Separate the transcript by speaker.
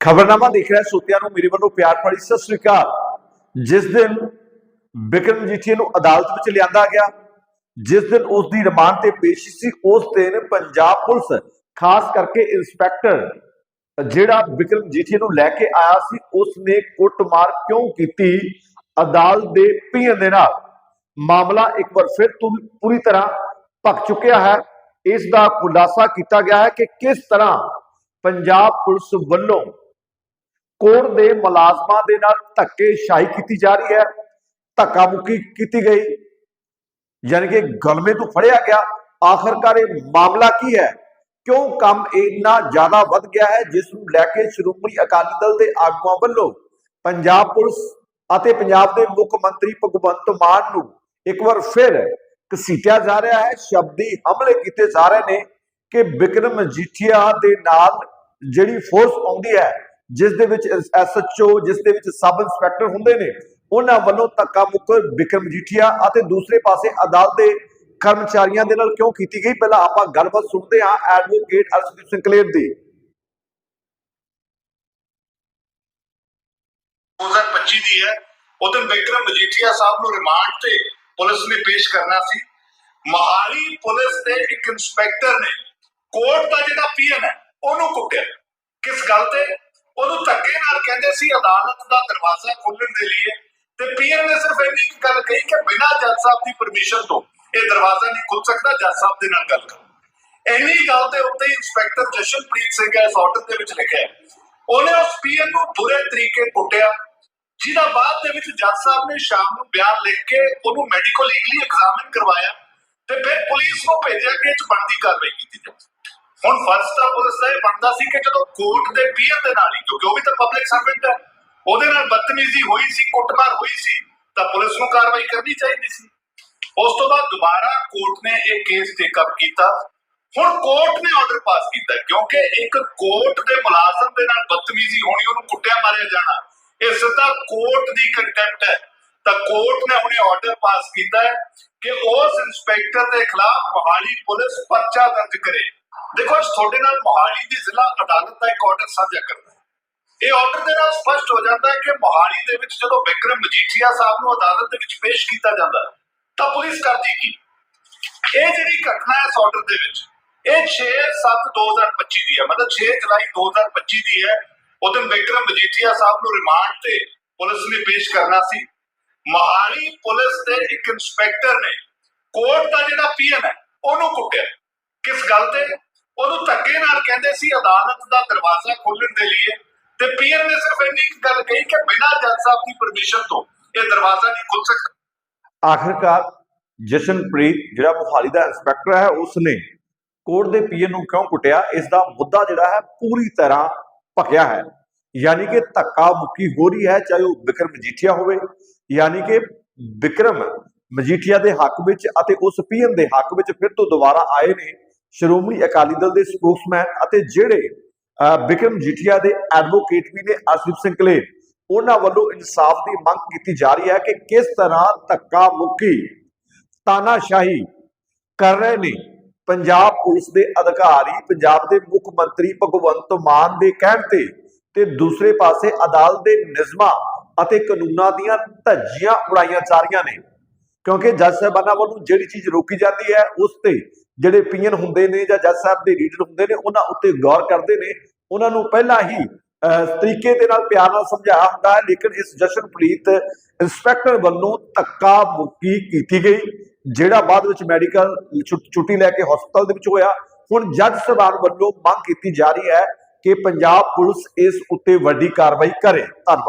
Speaker 1: ਖਬਰਨਾਮਾ ਦੇਖ ਰਿਹਾ ਸੋਤਿਆਂ ਨੂੰ, ਮੇਰੇ ਵੱਲੋਂ ਪਿਆਰ ਭਰੀ ਸਤਿ ਸ੍ਰੀ ਅਕਾਲ। ਜਿਸ ਦਿਨ ਵਿਕਰਮ ਜੀਠੀਆ ਨੂੰ ਅਦਾਲਤ ਵਿੱਚ ਲਿਆਂਦਾ ਗਿਆ, ਜਿਸ ਦਿਨ ਉਸ ਦੀ ਰਿਮਾਂਡ ਤੇ ਪੇਸ਼ੀ ਸੀ, ਉਸ ਦਿਨ ਪੰਜਾਬ ਪੁਲਿਸ, ਖਾਸ ਕਰਕੇ ਇੰਸਪੈਕਟਰ ਜਿਹੜਾ ਵਿਕਰਮ ਜੀਠੀਆ ਨੂੰ ਲੈ ਕੇ ਆਇਆ ਸੀ ਉਸ ਨੇ ਕੁੱਟਮਾਰ ਕਿਉਂ ਕੀਤੀ? ਅਦਾਲਤ ਦੇ ਪੀਣ ਦੇ ਨਾਲ ਮਾਮਲਾ ਇੱਕ ਵਾਰ ਫਿਰ ਪੂਰੀ ਤਰ੍ਹਾਂ ਭਖ ਚੁੱਕਿਆ ਹੈ। ਇਸ ਦਾ ਖੁਲਾਸਾ ਕੀਤਾ ਗਿਆ ਹੈ ਕਿ ਕਿਸ ਤਰ੍ਹਾਂ ਪੰਜਾਬ ਪੁਲਿਸ ਵੱਲੋਂ ਕੋਰਟ ਦੇ ਮੁਲਾਜ਼ਮਾਂ ਦੇ ਨਾਲ ਧੱਕੇਸ਼ਾਹੀ ਕੀਤੀ ਜਾ ਰਹੀ ਹੈ, ਧੱਕਾ ਮੁੱਕੀ ਕੀਤੀ ਗਈ। ਯਾਨੀ ਕਿ ਗਲਮੇ ਤੋਂ ਫੜਿਆ ਗਿਆ। ਆਖਰਕਾਰ ਇਹ ਮਾਮਲਾ ਕੀ ਹੈ? ਕਿਉਂ ਕੰਮ ਇੰਨਾ ਜ਼ਿਆਦਾ ਵੱਧ ਗਿਆ ਹੈ, ਜਿਸ ਨੂੰ ਲੈ ਕੇ ਸ਼੍ਰੋਮਣੀ ਅਕਾਲੀ ਦਲ ਦੇ ਆਗੂਆਂ ਵੱਲੋਂ ਪੰਜਾਬ ਪੁਲਿਸ ਅਤੇ ਪੰਜਾਬ ਦੇ ਮੁੱਖ ਮੰਤਰੀ ਭਗਵੰਤ ਮਾਨ ਨੂੰ ਇੱਕ ਵਾਰ ਫਿਰ ਘਸੀਟਿਆ ਜਾ ਰਿਹਾ ਹੈ। ਸ਼ਬਦੀ ਹਮਲੇ ਕੀਤੇ ਜਾ ਰਹੇ ਨੇ ਕਿ ਵਿਕਰਮ ਮਜੀਠੀਆ ਦੇ ਨਾਲ ਜਿਹੜੀ ਫੋਰਸ ਆਉਂਦੀ ਹੈ ਜਿਸ ਦੇ ਵਿੱਚ ਐਸਐਚਓ ਜਿਸ ਦੇ ਵਿੱਚ ਸਬ ਇੰਸਪੈਕਟਰ ਹੁੰਦੇ ਨੇ, ਉਹਨਾਂ ਵੱਲੋਂ ਧੱਕਾ ਮੁੱਕ ਵਿਕਰਮ ਮਜੀਠੀਆ ਅਤੇ ਦੂਸਰੇ ਪਾਸੇ ਅਦਾਲਤ ਦੇ ਕਰਮਚਾਰੀਆਂ ਦੇ ਨਾਲ ਕਿਉਂ ਕੀਤੀ ਗਈ? ਪਹਿਲਾਂ ਆਪਾਂ ਗੱਲਬਾਤ ਸੁਣਦੇ ਹਾਂ ਐਡਵੋਕੇਟ ਅਰਸ਼ਦੀਪ ਸਿੰਘ ਦੀ।
Speaker 2: 2025 ਦੀ ਹੈ। ਉਦੋਂ ਵਿਕਰਮ ਮਜੀਠੀਆ ਸਾਹਿਬ ਨੂੰ ਰਿਮਾਂਡ ਤੇ ਪੁਲਿਸ ਨੇ ਪੇਸ਼ ਕਰਨਾ ਸੀ। ਮਹਾਲੀ ਪੁਲਿਸ ਦੇ ਇੱਕ ਇੰਸਪੈਕਟਰ ਨੇ, ਕੋਰਟ ਦਾ ਜਿਹੜਾ ਪੀਐਨ ਹੈ, ਉਹਨੂੰ ਕੁੱਟਿਆ। ਕਿਸ ਗੱਲ ਤੇ? ਉਹਨੂੰ ਧੱਕੇ ਨਾਲ ਕਹਿੰਦੇ ਸੀ, ਅਦਾਲਤ ਦਾ ਦਰਵਾਜ਼ਾ ਖੋਲਣ ਦੇ ਲਈ। ਤੇ ਪੀਐਨ ਨੇ ਸਿਰਫ ਇੰਨੀ ਗੱਲ ਕਹੀ ਕਿ ਬਿਨਾਂ ਜੱਜ ਸਾਹਿਬ ਦੀ ਪਰਮਿਸ਼ਨ ਤੋਂ ਇਹ ਦਰਵਾਜ਼ਾ ਨਹੀਂ ਖੁੱਲ ਸਕਦਾ, ਜੱਜ ਸਾਹਿਬ ਦੇ ਨਾਲ ਗੱਲ ਕਰੋ। ਇੰਨੀ ਗੱਲ ਦੇ ਉੱਤੇ ਇੰਸਪੈਕਟਰ ਜਸ਼ਨਪ੍ਰੀਤ ਸਿੰਘ ਇਸ ਆਰਡਰ ਦੇ ਵਿੱਚ ਲਿਖਿਆ ਉਹਨੇ ਉਸ ਪੀਐਨ ਨੂੰ ਬੁਰੇ ਤਰੀਕੇ ਕੁੱਟਿਆ, ਜਿਹਦਾ ਬਾਅਦ ਦੇ ਵਿੱਚ ਜੱਜ ਸਾਹਿਬ ਨੇ ਸ਼ਾਮ ਨੂੰ ਬਿਆਨ ਲਿਖ ਕੇ ਉਹਨੂੰ ਮੈਡੀਕਲ ਲੀਗਲੀ ਐਗਜ਼ਾਮਿਨ ਕਰਵਾਇਆ ਤੇ ਫਿਰ ਪੁਲਿਸ ਨੂੰ ਭੇਜਿਆ ਕਿ ਇਹ 'ਚ ਬਣਦੀ ਕਾਰਵਾਈ ਕੀਤੀ ਜਾਵੇ। ਹੁਣ ਫਰਜ਼ ਤਾਂ ਪੁਲਿਸ ਦਾ ਇਹ ਬਣਦਾ ਸੀ ਕਿ ਜਦੋਂ ਕੋਰਟ ਦੇ ਪੀਐਨ ਦੇ ਨਾਲ ਹੀ, ਕਿਉਂਕਿ ਉਹ ਵੀ ਤਾਂ ਪਬਲਿਕ ਸਰਵੈਂਟ ਹੈ, ਉਹਦੇ ਨਾਲ ਬਦਤਮੀਜ਼ੀ ਹੋਈ ਸੀ, ਕੁੱਟਮਾਰ ਹੋਈ ਸੀ, ਤਾਂ ਪੁਲਿਸ ਨੂੰ ਕਾਰਵਾਈ ਕਰਨੀ ਚਾਹੀਦੀ ਸੀ। ਉਸ ਤੋਂ ਬਾਅਦ ਦੁਬਾਰਾ ਕੋਰਟ ਨੇ ਇਹ ਕੇਸ ਟੇਕ ਕੀਤਾ। ਹੁਣ ਕੋਰਟ ਨੇ ਆਰਡਰ ਪਾਸ ਕੀਤਾ, ਕਿਉਂਕਿ ਇੱਕ ਕੋਰਟ ਦੇ ਮੁਲਾਜ਼ਮ ਦੇ ਨਾਲ ਬਦਤਮੀਜ਼ੀ ਹੋਣੀ, ਉਹਨੂੰ ਕੁੱਟਿਆ ਮਾਰਿਆ ਜਾਣਾ, ਇਹ ਸਿੱਧਾ ਕੋਰਟ ਦੀ ਕੰਟੈਂਪਟ ਹੈ। ਤਾਂ ਕੋਰਟ ਨੇ ਹੁਣੇ ਆਰਡਰ ਪਾਸ ਕੀਤਾ ਹੈ ਕਿ ਉਸ ਇੰਸਪੈਕਟਰ ਦੇ ਖਿਲਾਫ ਮੋਹਾਲੀ ਪੁਲਿਸ ਪਰਚਾ ਦਰਜ ਕਰੇ। ਦੇਖੋ, ਅੱਜ ਤੁਹਾਡੇ ਨਾਲ ਮੋਹਾਲੀ ਦੀ ਜ਼ਿਲ੍ਹਾ ਅਦਾਲਤ ਦਾ ਇੱਕ ਆਰਡਰ ਸਾਂਝਾ ਕਰਦਾ ਹੈ। ਇਹ ਆਰਡਰ ਦੇ ਨਾਲ ਸਪਸ਼ਟ ਹੋ ਜਾਂਦਾ ਹੈ ਕਿ ਮੋਹਾਲੀ ਦੇ ਵਿੱਚ ਜਦੋਂ ਵਿਕਰਮ ਮਜੀਠੀਆ ਸਾਹਿਬ ਨੂੰ ਅਦਾਲਤ ਦੇ ਵਿੱਚ ਪੇਸ਼ ਕੀਤਾ ਜਾਂਦਾ ਤਾਂ ਪੁਲਿਸ ਕਰਦੀ ਕੀ? ਇਹ ਜਿਹੜੀ ਘਟਨਾ ਹੈ ਇਸ ਆਰਡਰ ਦੇ ਵਿੱਚ, ਇਹ 6/7/2025 ਦੀ ਹੈ। ਮਤਲਬ 6 ਜੁਲਾਈ 2025 ਦੀ ਹੈ। ਉਦੋਂ ਵਿਕਰਮ ਮਜੀਠੀਆ ਸਾਹਿਬ ਨੂੰ ਰਿਮਾਂਡ ਤੇ ਪੁਲਿਸ ਨੇ ਪੇਸ਼ ਕਰਨਾ ਸੀ। ਮਹਾਲੀ ਪੁਲਿਸ ਦੇ ਇੱਕ ਇੰਸਪੈਕਟਰ ਨੇ, ਕੋਰਟ ਦਾ ਜਿਹੜਾ ਪੀਐਨ ਹੈ, ਉਹਨੂੰ ਕੁੱਟਿਆ। ਕਿਸ ਗੱਲ ਤੇ? ਉਹਨੂੰ ਧੱਕੇ ਨਾਲ ਕਹਿੰਦੇ ਸੀ ਅਦਾਲਤ ਦਾ ਦਰਵਾਜ਼ਾ ਖੋਲਣ ਦੇ ਲਈ। ਤੇ ਪੀਐਨ ਨੇ ਸਿਰਫ ਇੰਨੀ ਗੱਲ ਕਹੀ ਕਿ ਬਿਨਾਂ ਜੱਜ ਸਾਹਿਬ ਦੀ ਪਰਮਿਸ਼ਨ ਤੋਂ ਇਹ ਦਰਵਾਜ਼ਾ ਨਹੀਂ ਖੁੱਲ ਸਕਦਾ।
Speaker 1: ਆਖਰਕਾਰ ਜਸ਼ਨਪ੍ਰੀਤ, ਜਿਹੜਾ ਮੁਹਾਲੀ ਦਾ ਇੰਸਪੈਕਟਰ ਹੈ ਉਸ ਕੋਰਟ ਦੇ ਪੀਐਨ ਨੂੰ ਕਿਉਂ ਕੁੱਟਿਆ? ਇਸ ਦਾ ਮੁੱਦਾ ਜਿਹੜਾ ਹੈ, ਪੂਰੀ ਤਰ੍ਹਾਂ ਭਖਿਆ ਹੈ। ਯਾਨੀ ਕਿ ਧੱਕਾ ਮੁੱਕੀ ਹੋ ਰਹੀ ਹੈ, ਚਾਹੇ ਉਹ ਵਿਕਰਮ ਮਜੀਠੀਆ ਹੋਵੇ, ਯਾਨੀ ਕਿ ਵਿਕਰਮ ਮਜੀਠੀਆ ਦੇ ਹੱਕ ਵਿੱਚ ਅਤੇ ਉਸ ਪੀਐਨ ਦੇ ਹੱਕ ਵਿੱਚ ਫਿਰ ਤੋਂ ਦੁਬਾਰਾ ਆਏ ਨੇ। ਸ਼੍ਰੋਮਣੀ ਅਕਾਲੀ ਦਲ ਦੇ ਸਪੋਕਸਮੈਨ ਅਤੇ ਜਿਹੜੇ ਵਿਕਰਮ ਮਜੀਠੀਆ ਦੇ ਐਡਵੋਕੇਟ ਵੀ ਨੇ ਅਰਸ਼ਦੀਪ ਸਿੰਘ ਕਲੇਰ, ਉਹਨਾਂ ਵੱਲੋਂ ਇਨਸਾਫ ਦੀ ਮੰਗ ਕੀਤੀ ਜਾ ਰਹੀ ਹੈ ਕਿ ਕਿਸ ਤਰ੍ਹਾਂ ਧੱਕਾ ਮੁੱਕੀ ਤਾਨਾਸ਼ਾਹੀ ਕਰ ਰਹੇ ਨੇ। ਪੰਜਾਬ ਪੁਲਿਸ ਦੇ ਅਧਿਕਾਰੀ, ਪੰਜਾਬ ਦੇ ਮੁੱਖ ਮੰਤਰੀ ਭਗਵੰਤ ਮਾਨ ਦੇ ਕਹਿਣ ਤੇ ਤੇ ਦੂਸਰੇ ਪਾਸੇ ਅਦਾਲਤ ਦੇ ਨਿਯਮਾਂ ਅਤੇ ਕਾਨੂੰਨਾਂ ਦੀਆਂ ਧੱਜੀਆਂ ਉਡਾਈਆਂ ਜਾ ਰਹੀਆਂ ਨੇ। ਕਿਉਂਕਿ ਜੱਜ ਸਾਹਿਬਾਨਾਂ ਵੱਲੋਂ ਜਿਹੜੀ ਚੀਜ਼ ਰੋਕੀ ਜਾਂਦੀ ਹੈ, ਉਸ ਤੇ ਜਿਹੜੇ ਪੀਐਨ ਹੁੰਦੇ ਨੇ ਜਾਂ ਜੱਜ ਸਾਹਿਬ ਦੇ ਰੀਡਰ ਹੁੰਦੇ ਨੇ, ਉਹਨਾਂ ਉੱਤੇ ਗੌਰ ਕਰਦੇ ਨੇ। ਉਹਨਾਂ ਨੂੰ ਪਹਿਲਾਂ ਹੀ ਤਰੀਕੇ ਦੇ ਨਾਲ ਪਿਆਰ ਨਾਲ ਸਮਝਾਇਆ ਹੁੰਦਾ ਹੈ, ਲੇਕਿਨ ਇਸ ਜਸ਼ਨਪ੍ਰੀਤ ਇੰਸਪੈਕਟਰ ਵੱਲੋਂ ਧੱਕਾ ਮੁੱਕੀ ਕੀਤੀ ਗਈ, ਜਿਹੜਾ ਬਾਅਦ ਵਿੱਚ ਮੈਡੀਕਲ ਛੁੱਟੀ ਲੈ ਕੇ ਹਸਪਤਾਲ ਦੇ ਵਿੱਚ ਹੋਇਆ। ਹੁਣ ਜੱਜ ਸਾਹਿਬਾਨ ਵੱਲੋਂ ਮੰਗ ਕੀਤੀ ਜਾ ਰਹੀ ਹੈ ਕਿ ਪੰਜਾਬ ਪੁਲਿਸ ਇਸ ਉੱਤੇ ਵੱਡੀ ਕਾਰਵਾਈ ਕਰੇ। ਧੰਨਵਾਦ।